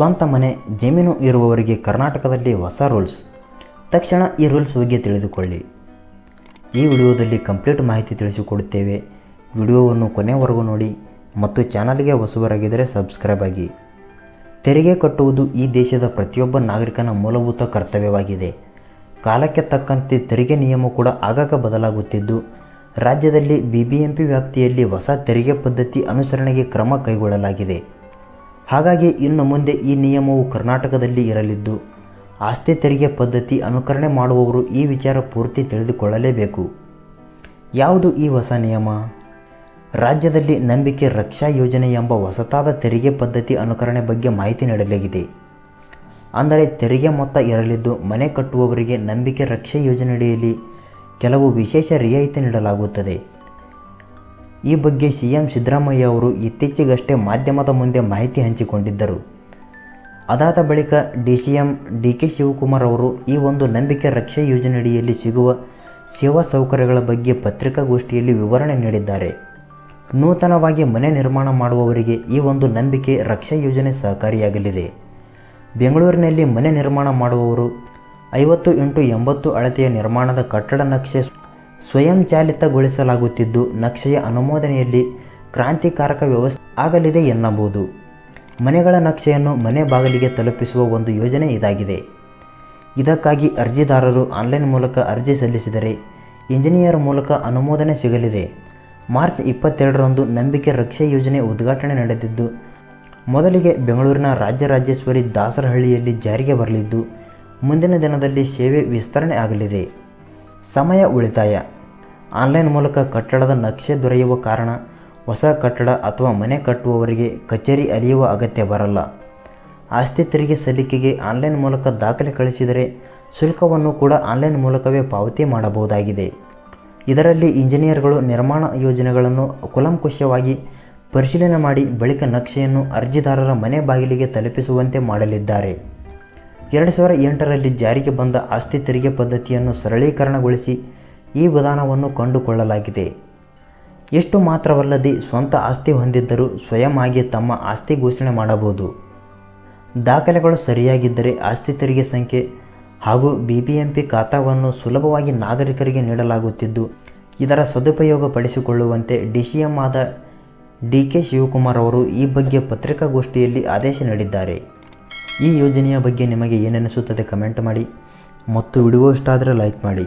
ಸ್ವಂತ ಮನೆ, ಜಮೀನು ಇರುವವರಿಗೆ ಕರ್ನಾಟಕದಲ್ಲಿ ಹೊಸ ರೂಲ್ಸ್. ತಕ್ಷಣ ಈ ರೂಲ್ಸ್ ಬಗ್ಗೆ ತಿಳಿದುಕೊಳ್ಳಿ. ಈ ವಿಡಿಯೋದಲ್ಲಿ ಕಂಪ್ಲೀಟ್ ಮಾಹಿತಿ ತಿಳಿಸಿಕೊಡುತ್ತೇವೆ. ವಿಡಿಯೋವನ್ನು ಕೊನೆವರೆಗೂ ನೋಡಿ ಮತ್ತು ಚಾನಲ್ಗೆ ಹೊಸಬರಾಗಿದ್ದರೆ ಸಬ್ಸ್ಕ್ರೈಬ್ ಆಗಿ. ತೆರಿಗೆ ಕಟ್ಟುವುದು ಈ ದೇಶದ ಪ್ರತಿಯೊಬ್ಬ ನಾಗರಿಕನ ಮೂಲಭೂತ ಕರ್ತವ್ಯವಾಗಿದೆ. ಕಾಲಕ್ಕೆ ತಕ್ಕಂತೆ ತೆರಿಗೆ ನಿಯಮ ಕೂಡ ಆಗಾಗ ಬದಲಾಗುತ್ತಿದ್ದು, ರಾಜ್ಯದಲ್ಲಿ ಬಿಬಿಎಂಪಿ ವ್ಯಾಪ್ತಿಯಲ್ಲಿ ಹೊಸ ತೆರಿಗೆ ಪದ್ಧತಿ ಅನುಸರಣೆಗೆ ಕ್ರಮ ಕೈಗೊಳ್ಳಲಾಗಿದೆ. ಹಾಗಾಗಿ ಇನ್ನು ಮುಂದೆ ಈ ನಿಯಮವು ಕರ್ನಾಟಕದಲ್ಲಿ ಇರಲಿದ್ದು, ಆಸ್ತಿ ತೆರಿಗೆ ಪದ್ಧತಿ ಅನುಕರಣೆ ಮಾಡುವವರು ಈ ವಿಚಾರ ಪೂರ್ತಿ ತಿಳಿದುಕೊಳ್ಳಲೇಬೇಕು. ಯಾವುದು ಈ ಹೊಸ ನಿಯಮ? ರಾಜ್ಯದಲ್ಲಿ ನಂಬಿಕೆ ರಕ್ಷಾ ಯೋಜನೆ ಎಂಬ ಹೊಸತಾದ ತೆರಿಗೆ ಪದ್ಧತಿ ಅನುಕರಣೆ ಬಗ್ಗೆ ಮಾಹಿತಿ ನೀಡಲಾಗಿದೆ. ಅಂದರೆ ತೆರಿಗೆ ಮೊತ್ತ ಇರಲಿದ್ದು, ಮನೆ ಕಟ್ಟುವವರಿಗೆ ನಂಬಿಕೆ ರಕ್ಷಾ ಯೋಜನೆಯಡಿಯಲ್ಲಿ ಕೆಲವು ವಿಶೇಷ ರಿಯಾಯಿತಿ ನೀಡಲಾಗುತ್ತದೆ. ಈ ಬಗ್ಗೆ ಸಿ ಎಂ ಸಿದ್ದರಾಮಯ್ಯ ಅವರು ಇತ್ತೀಚೆಗಷ್ಟೇ ಮಾಧ್ಯಮದ ಮುಂದೆ ಮಾಹಿತಿ ಹಂಚಿಕೊಂಡಿದ್ದರು. ಅದಾದ ಬಳಿಕ D C M, D K Shivakumar ಅವರು ಈ ಒಂದು ನಂಬಿಕೆ ರಕ್ಷೆ ಯೋಜನೆಯಡಿಯಲ್ಲಿ ಸಿಗುವ ಸೇವಾ ಸೌಕರ್ಯಗಳ ಬಗ್ಗೆ ಪತ್ರಿಕಾಗೋಷ್ಠಿಯಲ್ಲಿ ವಿವರಣೆ ನೀಡಿದ್ದಾರೆ. ನೂತನವಾಗಿ ಮನೆ ನಿರ್ಮಾಣ ಮಾಡುವವರಿಗೆ ಈ ಒಂದು ನಂಬಿಕೆ ರಕ್ಷಾ ಯೋಜನೆ ಸಹಕಾರಿಯಾಗಲಿದೆ. ಬೆಂಗಳೂರಿನಲ್ಲಿ ಮನೆ ನಿರ್ಮಾಣ ಮಾಡುವವರು ಐವತ್ತು ಇಂಟು ಎಂಬತ್ತು ಅಳತೆಯ ನಿರ್ಮಾಣದ ಕಟ್ಟಡ ನಕ್ಷೆ ಸ್ವಯಂಚಾಲಿತಗೊಳಿಸಲಾಗುತ್ತಿದ್ದು ನಕ್ಷೆಯ ಅನುಮೋದನೆಯಲ್ಲಿ ಕ್ರಾಂತಿಕಾರಕ ವ್ಯವಸ್ಥೆ ಆಗಲಿದೆ ಎನ್ನಬಹುದು. ಮನೆಗಳ ನಕ್ಷೆಯನ್ನು ಮನೆ ಬಾಗಿಲಿಗೆ ತಲುಪಿಸುವ ಒಂದು ಯೋಜನೆ ಇದಾಗಿದೆ. ಇದಕ್ಕಾಗಿ ಅರ್ಜಿದಾರರು ಆನ್ಲೈನ್ ಮೂಲಕ ಅರ್ಜಿ ಸಲ್ಲಿಸಿದರೆ ಇಂಜಿನಿಯರ್ ಮೂಲಕ ಅನುಮೋದನೆ ಸಿಗಲಿದೆ. ಮಾರ್ಚ್ ಇಪ್ಪತ್ತೆರಡರಂದು ನಂಬಿಕೆ ರಕ್ಷೆ ಯೋಜನೆ ಉದ್ಘಾಟನೆ ನಡೆದಿದ್ದು, ಮೊದಲಿಗೆ ಬೆಂಗಳೂರಿನ ರಾಜ್ಯ ರಾಜೇಶ್ವರಿ ದಾಸರಹಳ್ಳಿಯಲ್ಲಿ ಜಾರಿಗೆ ಬರಲಿದ್ದು, ಮುಂದಿನ ದಿನದಲ್ಲಿ ಸೇವೆ ವಿಸ್ತರಣೆ ಆಗಲಿದೆ. ಸಮಯ ಉಳಿತಾಯ. ಆನ್ಲೈನ್ ಮೂಲಕ ಕಟ್ಟಡದ ನಕ್ಷೆ ದೊರೆಯುವ ಕಾರಣ ಹೊಸ ಕಟ್ಟಡ ಅಥವಾ ಮನೆ ಕಟ್ಟುವವರಿಗೆ ಕಚೇರಿ ಅಲಿಯುವ ಅಗತ್ಯ ಬರಲ್ಲ. ಆಸ್ತಿ ತೆರಿಗೆ ಸಲ್ಲಿಕೆಗೆ ಆನ್ಲೈನ್ ಮೂಲಕ ದಾಖಲೆ ಕಳಿಸಿದರೆ ಶುಲ್ಕವನ್ನು ಕೂಡ ಆನ್ಲೈನ್ ಮೂಲಕವೇ ಪಾವತಿ ಮಾಡಬಹುದಾಗಿದೆ. ಇದರಲ್ಲಿ ಇಂಜಿನಿಯರ್ಗಳು ನಿರ್ಮಾಣ ಯೋಜನೆಗಳನ್ನು ಕುಲಂಕುಷವಾಗಿ ಪರಿಶೀಲನೆ ಮಾಡಿ ಬಳಿಕ ನಕ್ಷೆಯನ್ನು ಅರ್ಜಿದಾರರ ಮನೆ ಬಾಗಿಲಿಗೆ ತಲುಪಿಸುವಂತೆ ಮಾಡಲಿದ್ದಾರೆ. ಎರಡು ಸಾವಿರದ ಎಂಟರಲ್ಲಿ ಜಾರಿಗೆ ಬಂದ ಆಸ್ತಿ ತೆರಿಗೆ ಪದ್ಧತಿಯನ್ನು ಸರಳೀಕರಣಗೊಳಿಸಿ ಈ ವಿಧಾನವನ್ನು ಕಂಡುಕೊಳ್ಳಲಾಗಿದೆ. ಎಷ್ಟು ಮಾತ್ರವಲ್ಲದೆ ಸ್ವಂತ ಆಸ್ತಿ ಹೊಂದಿದ್ದರೂ ಸ್ವಯಂ ಆಗಿ ತಮ್ಮ ಆಸ್ತಿ ಘೋಷಣೆ ಮಾಡಬಹುದು. ದಾಖಲೆಗಳು ಸರಿಯಾಗಿದ್ದರೆ ಆಸ್ತಿ ತೆರಿಗೆ ಸಂಖ್ಯೆ ಹಾಗೂ ಬಿಬಿಎಂಪಿ ಖಾತಾವನ್ನು ಸುಲಭವಾಗಿ ನಾಗರಿಕರಿಗೆ ನೀಡಲಾಗುತ್ತಿದ್ದು, ಇದರ ಸದುಪಯೋಗ ಪಡಿಸಿಕೊಳ್ಳುವಂತೆ ಡಿ ಸಿ ಎಂ ಆದ ಡಿ ಕೆ ಶಿವಕುಮಾರ್ ಅವರು ಈ ಬಗ್ಗೆ ಪತ್ರಿಕಾಗೋಷ್ಠಿಯಲ್ಲಿ ಆದೇಶ ನೀಡಿದ್ದಾರೆ. ಈ ಯೋಜನೆಯ ಬಗ್ಗೆ ನಿಮಗೆ ಏನನಿಸುತ್ತದೆ ಕಮೆಂಟ್ ಮಾಡಿ ಮತ್ತು ವಿಡಿಯೋ ಇಷ್ಟ ಆದರೆ ಲೈಕ್ ಮಾಡಿ.